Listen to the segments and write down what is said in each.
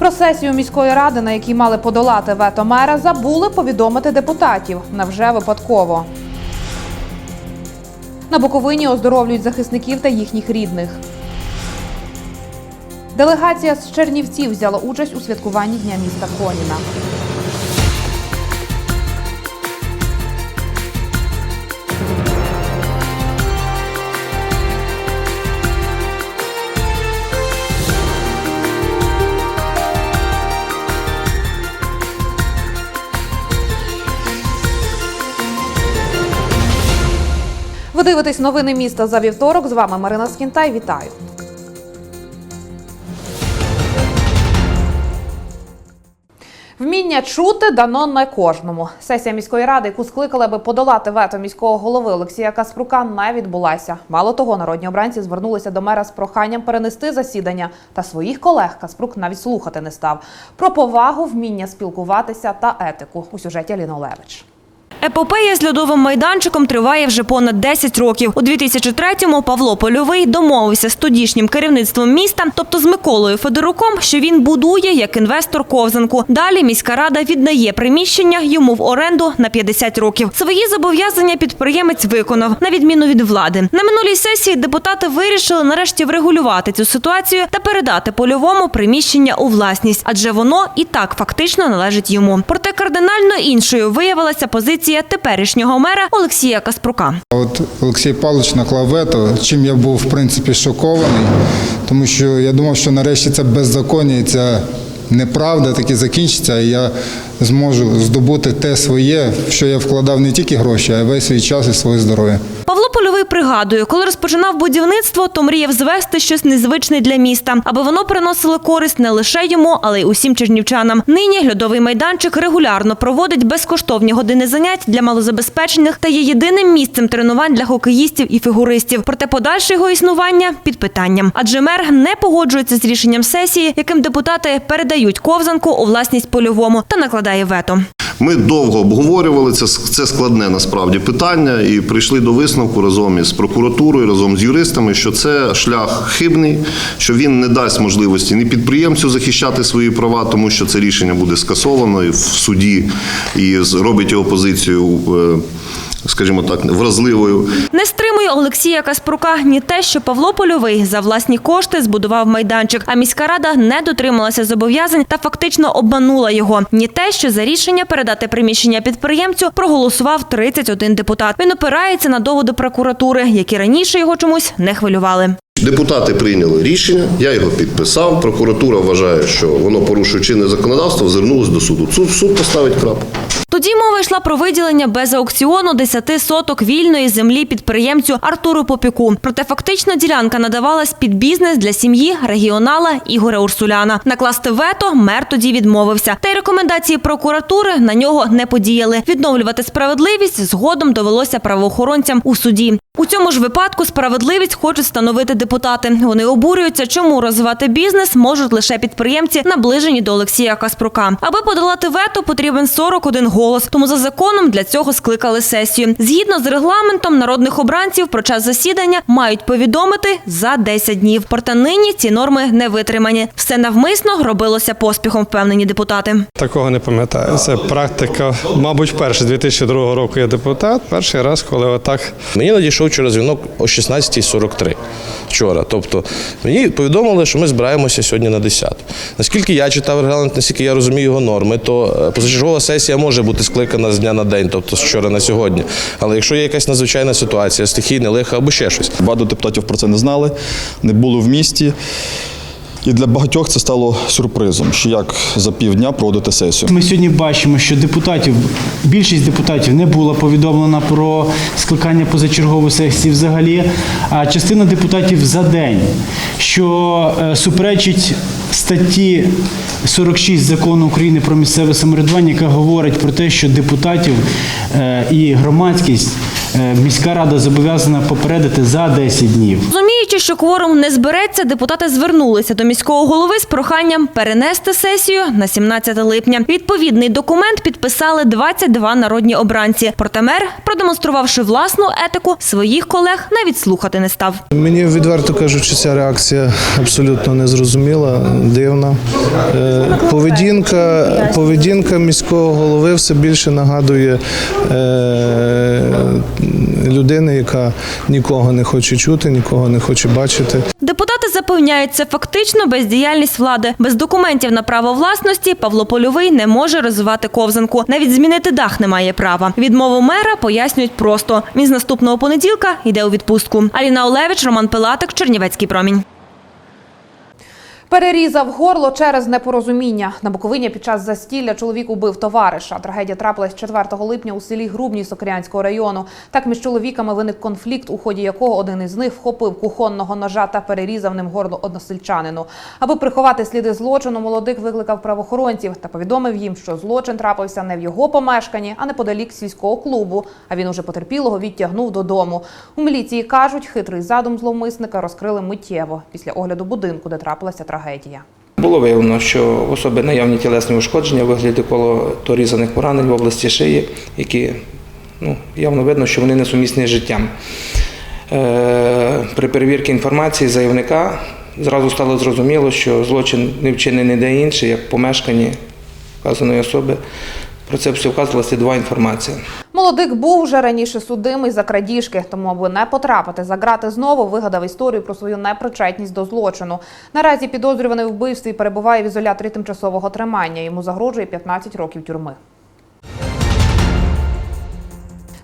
Про сесію міської ради, на якій мали подолати вето мера, забули повідомити депутатів. навже випадково. На Буковині оздоровлюють захисників та їхніх рідних. Делегація з Чернівців взяла участь у святкуванні Дня міста Коніна. Ви дивитесь новини міста за вівторок. З вами Марина Скінтай. Вітаю. Вміння чути дано не кожному. Сесія міської ради, яку скликали, аби подолати вето міського голови Олексія Каспрука, не відбулася. Мало того, народні обранці звернулися до мера з проханням перенести засідання. Та своїх колег Каспрук навіть слухати не став. Про повагу, вміння спілкуватися та етику у сюжеті Аліна Олевич. Епопея з льодовим майданчиком триває вже понад 10 років. У 2003-му Павло Польовий домовився з тодішнім керівництвом міста, тобто з Миколою Федоруком, що він будує як інвестор ковзанку. Далі міська рада віддає приміщення йому в оренду на 50 років. Свої зобов'язання підприємець виконав, на відміну від влади. На минулій сесії депутати вирішили нарешті врегулювати цю ситуацію та передати польовому приміщення у власність, адже воно і так фактично належить йому. Проте кардинально іншою виявилася позиція теперішнього мера Олексія Каспрука. От Олексій Павлович наклав вето, чим я був в принципі шокований, тому що я думав, що нарешті це беззаконня ця неправда таки закінчиться, і я зможу здобути те своє, що я вкладав не тільки гроші, а й весь свій час і своє здоров'я. Павло Польовий пригадує, коли розпочинав будівництво, то мріяв звести щось незвичне для міста, аби воно приносило користь не лише йому, але й усім чернівчанам. Нині льодовий майданчик регулярно проводить безкоштовні години занять для малозабезпечених та є єдиним місцем тренувань для хокеїстів і фігуристів. Проте подальше його існування під питанням, адже мер не погоджується з рішенням сесії, яким депутати передають ковзанку у власність польовому та накладає вето. Ми довго обговорювали це. Це складне насправді питання, і прийшли до висновку разом із прокуратурою, разом з юристами, що це шлях хибний, що він не дасть можливості ні підприємцю захищати свої права, тому що це рішення буде скасовано і в суді і робить його позицію. е, Скажімо так, вразливою. Олексія Каспрука ні те, що Павло Польовий за власні кошти збудував майданчик, а міська рада не дотрималася зобов'язань та фактично обманула його. Ні те, що за рішення передати приміщення підприємцю проголосував 31 депутат. Він опирається на доводи прокуратури, які раніше його чомусь не хвилювали. Депутати прийняли рішення, я його підписав. Прокуратура вважає, що воно порушує чинне законодавство, звернулось до суду. Суд, суд поставить крапку. Тоді мова йшла про виділення без аукціону 10 соток вільної землі підприємцю Артуру Попіку. Проте фактично ділянка надавалась під бізнес для сім'ї регіонала Ігоря Урсуляна. Накласти вето мер тоді відмовився. Та й рекомендації прокуратури на нього не подіяли. Відновлювати справедливість згодом довелося правоохоронцям у суді. У цьому ж випадку справедливість хочуть встановити депутати. Вони обурюються, чому розвивати бізнес можуть лише підприємці, наближені до Олексія Каспрука. Аби подолати вето, потрібен 41 голос. Тому за законом для цього скликали сесію. Згідно з регламентом, народних обранців про час засідання мають повідомити за 10 днів. Проте нині ці норми не витримані. Все навмисно робилося поспіхом, впевнені депутати. Такого не пам'ятаю. Це практика, мабуть, вперше з 2002 року я депутат. Перший раз, коли отак Мені надійшов вчора дзвінок о 16.43 вчора. Тобто мені повідомили, що ми збираємося сьогодні на 10. Наскільки я читав регламент, наскільки я розумію його норми, то е, позачергова сесія може бути скликана з дня на день, тобто з вчора на сьогодні. Але якщо є якась надзвичайна ситуація, стихійне лихо або ще щось, Багато депутатів про це не знали, не було в місті. І для багатьох це стало сюрпризом, що як за півдня проводити сесію. Ми сьогодні бачимо, що депутатів, більшість депутатів не була повідомлена про скликання позачергової сесії взагалі, а частина депутатів за день, що е, суперечить статті 46 закону України про місцеве самоврядування, яка говорить про те, що депутатів е, і громадськість міська рада зобов'язана попередити за 10 днів. Розуміючи, що кворум не збереться, депутати звернулися до міського голови з проханням перенести сесію на 17 липня. Відповідний документ підписали 22 народні обранці. Проте мер, продемонструвавши власну етику, своїх колег навіть слухати не став. Мені відверто кажучи, ця реакція абсолютно незрозуміла, дивна. Е, Поведінка, поведінка міського голови все більше нагадує е, людини, яка нікого не хоче чути, нікого не хоче бачити. Депутати запевняють, це фактично бездіяльність влади. Без документів на право власності Павло Польовий не може розвивати ковзанку. Навіть змінити дах не має права. Відмову мера пояснюють просто. Він з наступного понеділка йде у відпустку. Аліна Олевич, Роман Пилатик, Чернівецький промінь. Перерізав горло через непорозуміння. На Буковині під час застілля чоловік убив товариша. Трагедія трапилась 4 липня у селі Грубній Сокирянського району. Так між чоловіками виник конфлікт, у ході якого один із них вхопив кухонного ножа та перерізав ним горло односельчанину. Аби приховати сліди злочину, молодик викликав правоохоронців та повідомив їм, що злочин трапився не в його помешканні, а неподалік сільського клубу. А він уже потерпілого відтягнув додому. У міліції кажуть, хитрий задум зловмисника розкрили миттєво після огляду будинку, де трапилася трагедія. Було виявлено, що особи наявні тілесні ушкодження вигляді коло різаних поранень в області шиї, які ну, явно видно, що вони несумісні з життям. Е, при перевірці інформації заявника зразу стало зрозуміло, що злочин не вчинений де інший, як помешканні вказаної особи. Про це все вказувала слідова інформація. Молодик був вже раніше судимий за крадіжки, тому аби не потрапити за грати знову, вигадав історію про свою непричетність до злочину. Наразі підозрюваний у вбивстві перебуває в ізоляторі тимчасового тримання. Йому загрожує 15 років тюрми.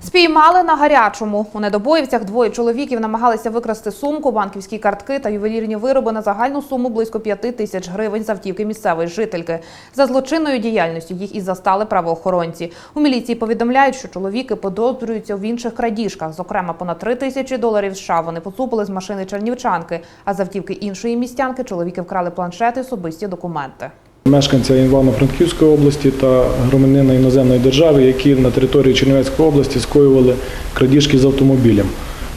Спіймали на гарячому. У недобоївцях двоє чоловіків намагалися викрасти сумку, банківські картки та ювелірні вироби на загальну суму близько 5 тисяч гривень з автівки місцевої жительки. За злочинною діяльністю їх і застали правоохоронці. У міліції повідомляють, що чоловіки подозрюються в інших крадіжках. Зокрема, понад 3 тисячі доларів США вони поцупили з машини чернівчанки. А з автівки іншої містянки чоловіки вкрали планшети, особисті документи. Мешканця Івано-Франківської області та громадянина іноземної держави, які на території Чернівецької області скоювали крадіжки з автомобілем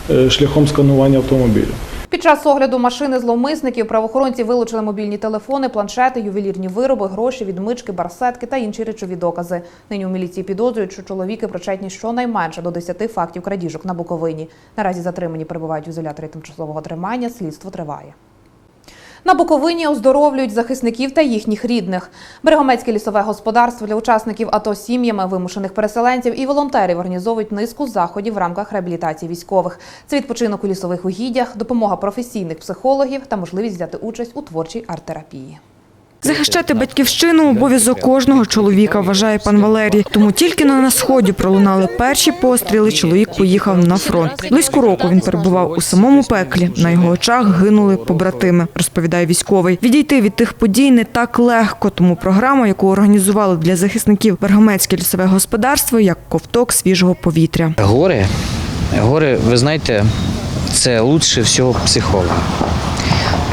е, шляхом сканування автомобіля. Під час огляду машини зловмисників правоохоронці вилучили мобільні телефони, планшети, ювелірні вироби, гроші, відмички, барсетки та інші речові докази. Нині у міліції підозрюють, що чоловіки причетні щонайменше до 10 фактів крадіжок на Буковині. Наразі затримані перебувають в ізоляторі тимчасового тримання. Слідство триває. На Буковині оздоровлюють захисників та їхніх рідних. Берегомецьке лісове господарство для учасників АТО сім'ями, вимушених переселенців і волонтерів організовують низку заходів в рамках реабілітації військових. Це відпочинок у лісових угіддях, допомога професійних психологів та можливість взяти участь у творчій арт-терапії. Захищати батьківщину – обов'язок кожного чоловіка, вважає пан Валерій. Тому тільки но на сході пролунали перші постріли. Чоловік поїхав на фронт. Близько року він перебував у самому пеклі. На його очах гинули побратими, розповідає військовий. Відійти від тих подій не так легко. Тому програма, яку організували для захисників Бергомецьке лісове господарство, як ковток свіжого повітря. Гори, гори, ви знаєте, це лучше всього психолога.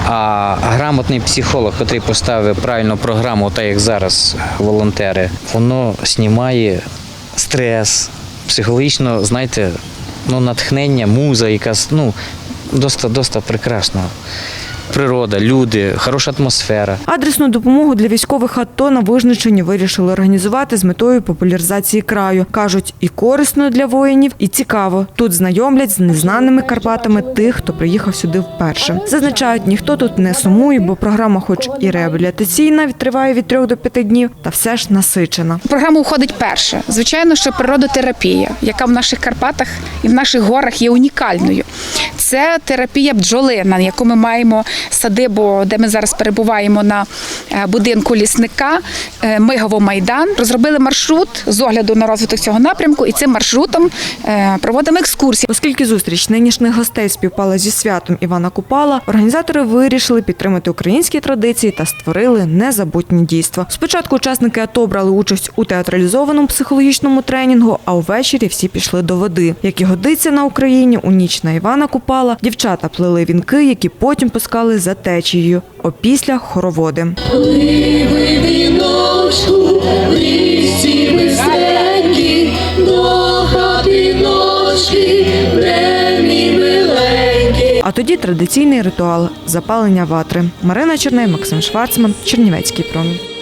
А грамотний психолог, який поставив правильну програму, так як зараз волонтери, воно знімає стрес, психологічно, знаєте, ну, натхнення, муза, якась, ну, досить, досить прекрасно. Природа, люди, хороша атмосфера. Адресну допомогу для військових АТО на Вижниччині вирішили організувати з метою популяризації краю. Кажуть, і корисно для воїнів, і цікаво. Тут знайомлять з незнаними Карпатами тих, хто приїхав сюди вперше. Зазначають, ніхто тут не сумує, бо програма, хоч і реабілітаційна, триває від трьох до п'яти днів, та все ж насичена. Програма входить перше. Звичайно, що природотерапія, яка в наших Карпатах і в наших горах є унікальною. Це терапія бджолина, яку ми маємо садибу, де ми зараз перебуваємо на е, будинку лісника е, Мигово Майдан. Розробили маршрут з огляду на розвиток цього напрямку, і цим маршрутом е, проводимо екскурсії. Оскільки зустріч нинішніх гостей співпала зі святом Івана Купала, організатори вирішили підтримати українські традиції та створили незабутні дійства. Спочатку учасники АТО брали участь у театралізованому психологічному тренінгу, а увечері всі пішли до води. Як і годиться на Україні, у ніч на Івана Купала дівчата плели вінки, які потім пускали за течією. Опісля хороводи. Хати ночі А тоді традиційний ритуал запалення ватри. Марина Черней, Максим Шварцман, Чернівецький промінь.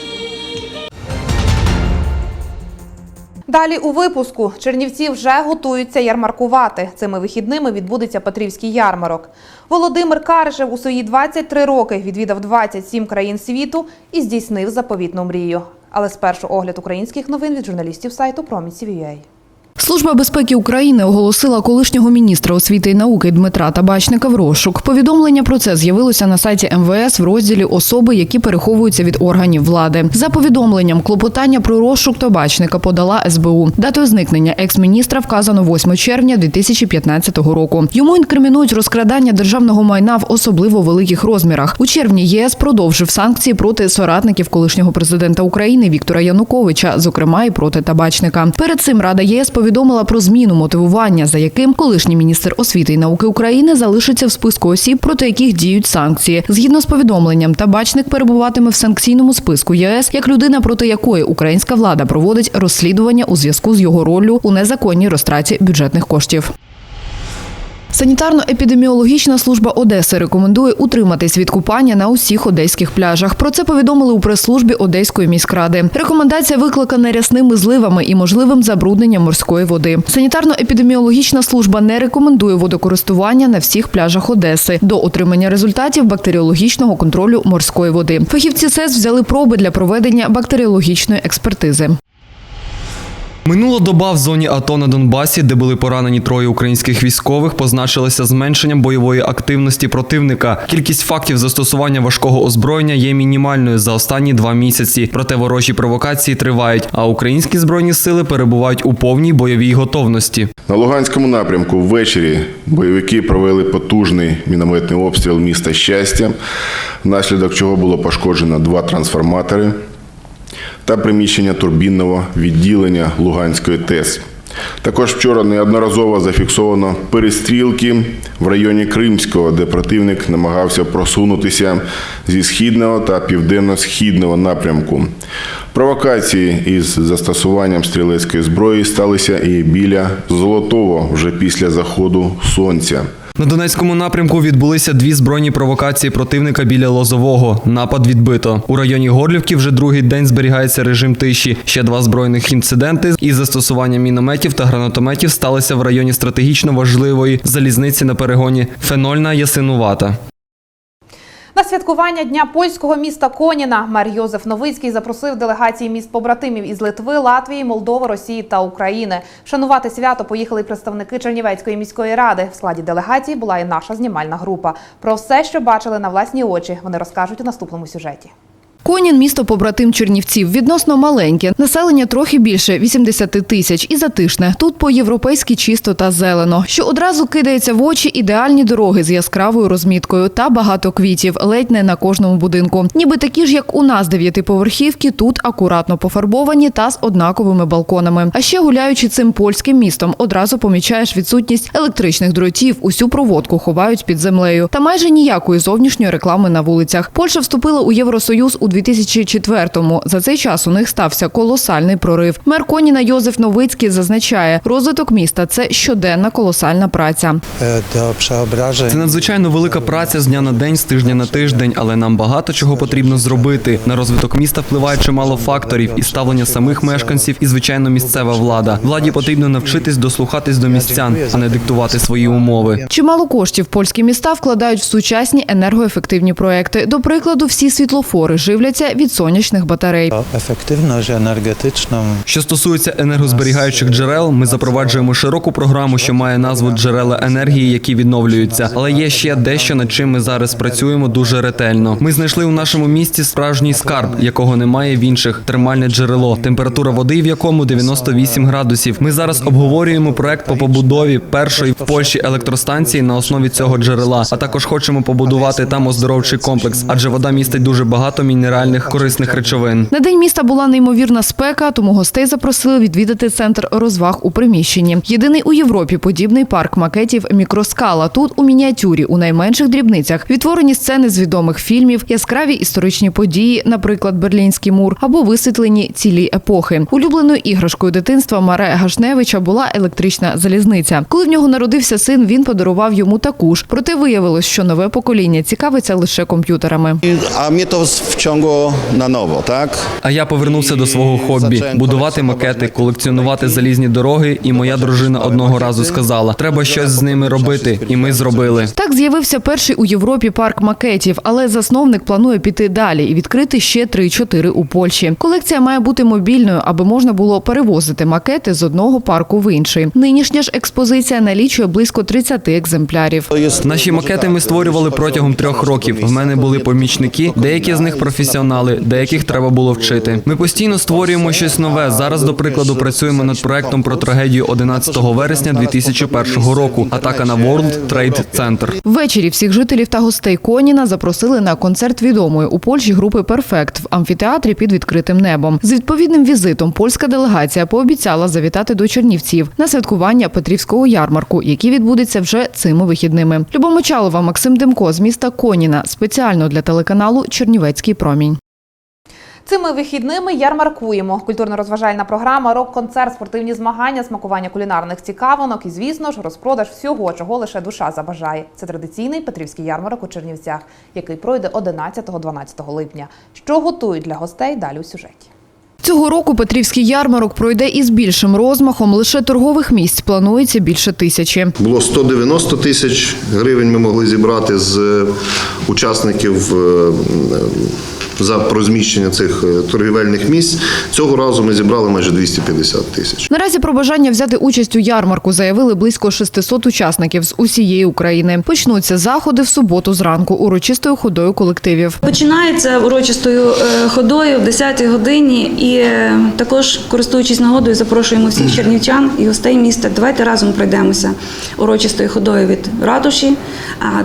Далі у випуску Чернівці вже готуються ярмаркувати. Цими вихідними відбудеться Петрівський ярмарок. Володимир Каришев у свої 23 роки відвідав 27 країн світу і здійснив заповітну мрію. Але спершу огляд українських новин від журналістів сайту Промінь.CVUA. Служба безпеки України оголосила колишнього міністра освіти і науки Дмитра Табачника в розшук. Повідомлення про це з'явилося на сайті МВС в розділі Особи, які переховуються від органів влади. За повідомленням, клопотання про розшук Табачника подала СБУ. Датою зникнення екс-міністра вказано 8 червня 2015 року. Йому інкримінують розкрадання державного майна в особливо великих розмірах. У червні ЄС продовжив санкції проти соратників колишнього президента України Віктора Януковича, зокрема і проти Табачника. Перед цим Рада ЄС повідомила про зміну мотивування, за яким колишній міністр освіти і науки України залишиться в списку осіб, проти яких діють санкції. Згідно з повідомленням, табачник перебуватиме в санкційному списку ЄС як людина, проти якої українська влада проводить розслідування у зв'язку з його роллю у незаконній розтраті бюджетних коштів. Санітарно-епідеміологічна служба Одеси рекомендує утриматись від купання на усіх одеських пляжах. Про це повідомили у прес-службі Одеської міськради. Рекомендація викликана рясними зливами і можливим забрудненням морської води. Санітарно-епідеміологічна служба не рекомендує водокористування на всіх пляжах Одеси до отримання результатів бактеріологічного контролю морської води. Фахівці СЕС взяли проби для проведення бактеріологічної експертизи. Минула доба в зоні АТО на Донбасі, де були поранені троє українських військових, позначилася зменшенням бойової активності противника. Кількість фактів застосування важкого озброєння є мінімальною за останні два місяці. Проте ворожі провокації тривають, а українські збройні сили перебувають у повній бойовій готовності. На Луганському напрямку ввечері бойовики провели потужний мінометний обстріл міста Щастя, внаслідок чого було пошкоджено два трансформатори та приміщення турбінного відділення Луганської ТЕС. Також вчора неодноразово зафіксовано перестрілки в районі Кримського, де противник намагався просунутися зі східного та південно-східного напрямку. Провокації із застосуванням стрілецької зброї сталися і біля Золотого вже після заходу сонця. На Донецькому напрямку відбулися дві збройні провокації противника біля Лозового. Напад відбито. У районі Горлівки вже другий день зберігається режим тиші. Ще два збройних інциденти із застосуванням мінометів та гранатометів сталися в районі стратегічно важливої залізниці на перегоні Фенольна Ясинувата. На святкування дня польського міста Коніна мер Йозеф Новицький запросив делегації міст побратимів із Литви, Латвії, Молдови, Росії та України. Шанувати свято поїхали представники Чернівецької міської ради. В складі делегації була і наша знімальна група. Про все, що бачили на власні очі, вони розкажуть у наступному сюжеті. Конін місто побратим Чернівців відносно маленьке. Населення трохи більше 80 тисяч і затишне. Тут по-європейськи чисто та зелено. Що одразу кидається в очі ідеальні дороги з яскравою розміткою та багато квітів, ледь не на кожному будинку. Ніби такі ж, як у нас дев'ятиповерхівки, тут акуратно пофарбовані та з однаковими балконами. А ще гуляючи цим польським містом, одразу помічаєш відсутність електричних дротів. Усю проводку ховають під землею. Та майже ніякої зовнішньої реклами на вулицях. Польща вступила у Євросоюз у 2004-му. За цей час у них стався колосальний прорив. Мер Коніна Йозеф Новицький зазначає, розвиток міста це щоденна колосальна праця. Це надзвичайно велика праця з дня на день, з тижня на тиждень, але нам багато чого потрібно зробити. На розвиток міста впливає чимало факторів і ставлення самих мешканців, і звичайно місцева влада. Владі потрібно навчитись дослухатись до містян, а не диктувати свої умови. Чимало коштів польські міста вкладають в сучасні енергоефективні проекти. До прикладу, всі світлофори живляться від сонячних батарей. Ефективність енергетична. Що стосується енергозберігаючих джерел, ми запроваджуємо широку програму, що має назву джерела енергії, які відновлюються. Але є ще дещо, над чим ми зараз працюємо дуже ретельно. Ми знайшли у нашому місті справжній скарб, якого немає в інших термальне джерело, температура води, в якому 98 градусів. Ми зараз обговорюємо проект по побудові першої в Польщі електростанції на основі цього джерела. А також хочемо побудувати там оздоровчий комплекс, адже вода містить дуже багато мінералів мінеральних корисних речовин. На день міста була неймовірна спека, тому гостей запросили відвідати центр розваг у приміщенні. Єдиний у Європі подібний парк макетів мікроскала. Тут у мініатюрі у найменших дрібницях відтворені сцени з відомих фільмів, яскраві історичні події, наприклад, Берлінський мур, або висвітлені цілі епохи. Улюбленою іграшкою дитинства Маре Гашневича була електрична залізниця. Коли в нього народився син, він подарував йому таку ж. Проте виявилось, що нове покоління цікавиться лише комп'ютерами. A mnie to wciągło na nowo, tak? А я повернувся до свого хобі будувати макети, колекціонувати залізні дороги. І моя дружина одного разу сказала: треба щось з ними робити, і ми зробили. Так з'явився перший у Європі парк макетів, але засновник планує піти далі і відкрити ще 3-4 у Польщі. Колекція має бути мобільною, аби можна було перевозити макети з одного парку в інший. Нинішня ж експозиція налічує близько 30 екземплярів. Наші макети ми створювали протягом трьох років. В мене були помічники, деякі з них професіонали, деяких треба було вчити. Ми постійно створюємо щось нове. Зараз, до прикладу, працюємо над проектом про трагедію 11 вересня 2001 року. Атака на World Trade Center. Ввечері всіх жителів та гостей Коніна запросили на концерт відомої у Польщі групи Перфект в амфітеатрі під відкритим небом. З відповідним візитом польська делегація пообіцяла завітати до Чернівців на святкування Петрівського ярмарку, який відбудеться вже цими вихідними. Любов Мочалова, Максим Демко з міста Коніна спеціально для телеканалу Чернівецький промінь. Цими вихідними ярмаркуємо. Культурно-розважальна програма, рок-концерт, спортивні змагання, смакування кулінарних цікавинок і, звісно ж, розпродаж всього, чого лише душа забажає. Це традиційний Петрівський ярмарок у Чернівцях, який пройде 11-12 липня. Що готують для гостей далі у сюжеті. Цього року Петрівський ярмарок пройде із більшим розмахом. Лише торгових місць планується більше тисячі. Було 190 тисяч гривень. Ми могли зібрати з е, учасників е, за розміщення цих е, торгівельних місць. Цього разу ми зібрали майже 250 тисяч. Наразі про бажання взяти участь у ярмарку заявили близько 600 учасників з усієї України. Почнуться заходи в суботу зранку урочистою ходою колективів. Починається урочистою ходою в 10-й годині, і е, також, користуючись нагодою, запрошуємо всіх чернівчан і гостей міста. Давайте разом пройдемося урочистою ходою від ратуші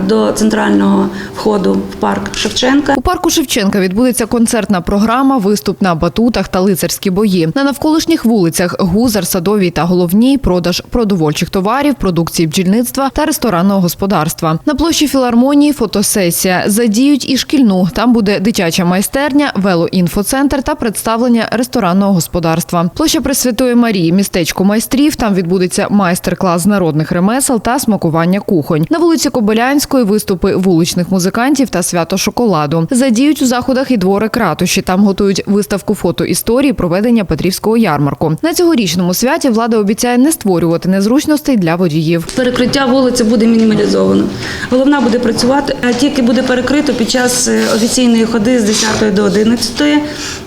до центрального входу в парк Шевченка. У парку Шевченка відбудеться концертна програма, виступ на батутах та лицарські бої. На навколишніх вулицях Гузар, Садовій та Головній продаж продовольчих товарів, продукції бджільництва та ресторанного господарства. На площі філармонії фотосесія. Задіють і шкільну. Там буде дитяча майстерня, велоінфоцентр та представлення ресторанного господарства. Площа Пресвятої Марії, містечко майстрів. Там відбудеться майстер-клас з народних ремесел та смакування кухонь. На вулиці Кобилянської виступи вуличних музикантів та свято шоколаду. Задіють у заходах і дворик ратуші. Там готують виставку фото історії проведення Петрівського ярмарку. На цьогорічному святі влада обіцяє не створювати незручностей для водіїв. Перекриття вулиці буде мінімалізовано. Головна буде працювати, а тільки буде перекрито під час е, офіційної ходи з 10 до 11.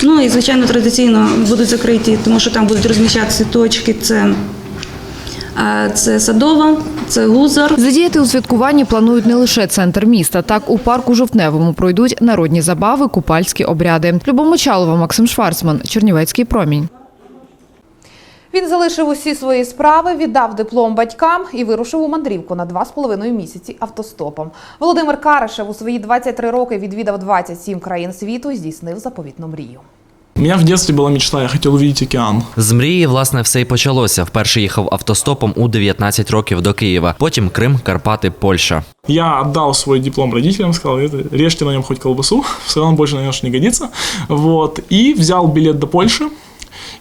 Ну і звичайно традиційно будуть закриті, тому що там будуть розміщатися точки. Це це садова, це гузар. Задіяти у святкуванні планують не лише центр міста. Так у парку Жовтневому пройдуть народні забави, купальські обряди. Любов Мочалова, Максим Шварцман, Чернівецький промінь. Він залишив усі свої справи, віддав диплом батькам і вирушив у мандрівку на два з половиною місяці автостопом. Володимир Каришев у свої 23 роки відвідав 27 країн світу і здійснив заповітну мрію. У меня в детстве была мечта, я хотел увидеть океан. З мрії, власне, все й почалося. Вперше їхав автостопом у 19 років до Києва. Потім Крим, Карпати, Польща. Я отдал свой диплом родителям, сказал, режьте на нем хоть колбасу, все равно больше на нем не годится. Вот. И взял билет до Польши,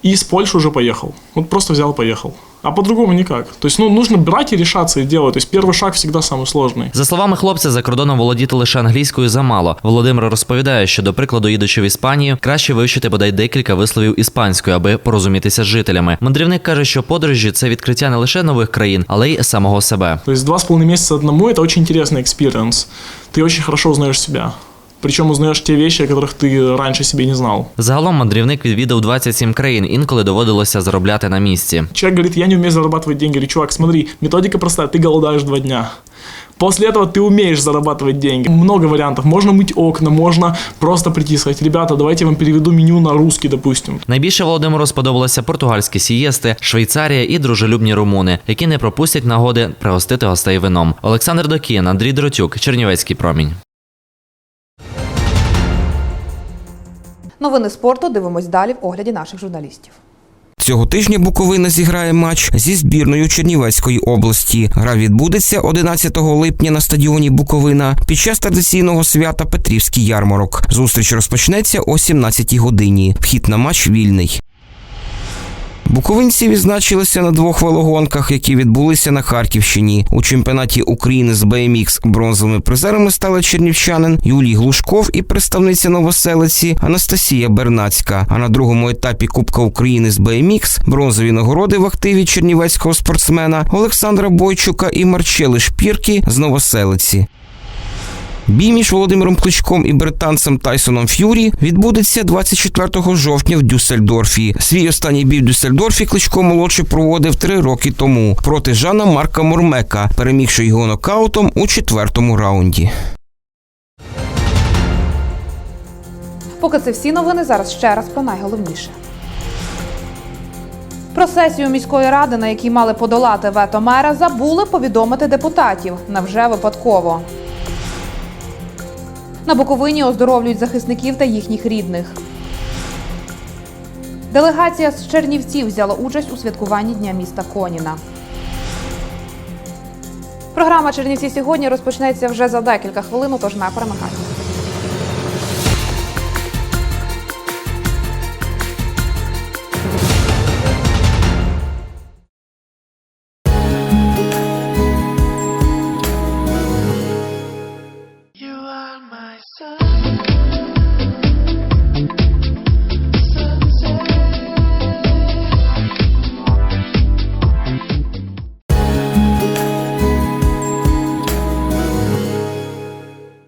и с Польши уже поехал. Вот просто взял и поехал. А по-другому никак. То есть, ну, нужно брать и решаться и делать. То есть, первый шаг всегда самый сложный. За словами хлопця, за кордоном володіти лише англійською замало. Володимир розповідає, що до прикладу, їдучи в Іспанію, краще вивчити бодай декілька висловів іспанською, аби порозумітися з жителями. Мандрівник каже, що подорожі це відкриття не лише нових країн, але й самого себе. То есть, два с половиной месяца одному – это очень интересный экспириенс. Ты очень хорошо узнаешь себя. Причем узнаешь те вещи, о которых ты раньше себе не знал. Загалом мандрівник відвідав 27 країн, інколи доводилося заробляти на місці. Человек говорит, я не умею зарабатывать деньги. Говорю, чувак, смотри, методика простая, ты голодаешь два дня. После этого ты умеешь зарабатывать деньги. Много вариантов. Можно мыть окна, можно просто прийти и сказать, ребята, давайте я вам переведу меню на русский, допустим. Найбільше Володимиру сподобалося португальські сієсти, Швейцарія і дружелюбні румуни, які не пропустять нагоди пригостити гостей вином. Олександр Докін, Андрій Дротюк, Чернівецький промінь. Новини спорту дивимось далі в огляді наших журналістів. Цього тижня Буковина зіграє матч зі збірною Чернівецької області. Гра відбудеться 11 липня на стадіоні Буковина під час традиційного свята Петрівський ярмарок. Зустріч розпочнеться о 17 годині. Вхід на матч вільний. Буковинці відзначилися на двох велогонках, які відбулися на Харківщині. У чемпіонаті України з BMX бронзовими призерами стали чернівчанин Юлій Глушков і представниця новоселиці Анастасія Бернацька. А на другому етапі Кубка України з BMX бронзові нагороди в активі чернівецького спортсмена Олександра Бойчука і Марчели Шпірки з новоселиці. Бій між Володимиром Кличком і британцем Тайсоном Ф'юрі відбудеться 24 жовтня в Дюссельдорфі. Свій останній бій в Дюссельдорфі Кличко молодший проводив три роки тому проти Жана Марка Мормека, перемігши його нокаутом у четвертому раунді. Поки це всі новини, зараз ще раз про найголовніше. Про сесію міської ради, на якій мали подолати вето мера, забули повідомити депутатів. Невже випадково. На Буковині оздоровлюють захисників та їхніх рідних. Делегація з Чернівців взяла участь у святкуванні Дня міста Коніна. Програма Чернівці сьогодні розпочнеться вже за декілька хвилин, тож не перемикайте.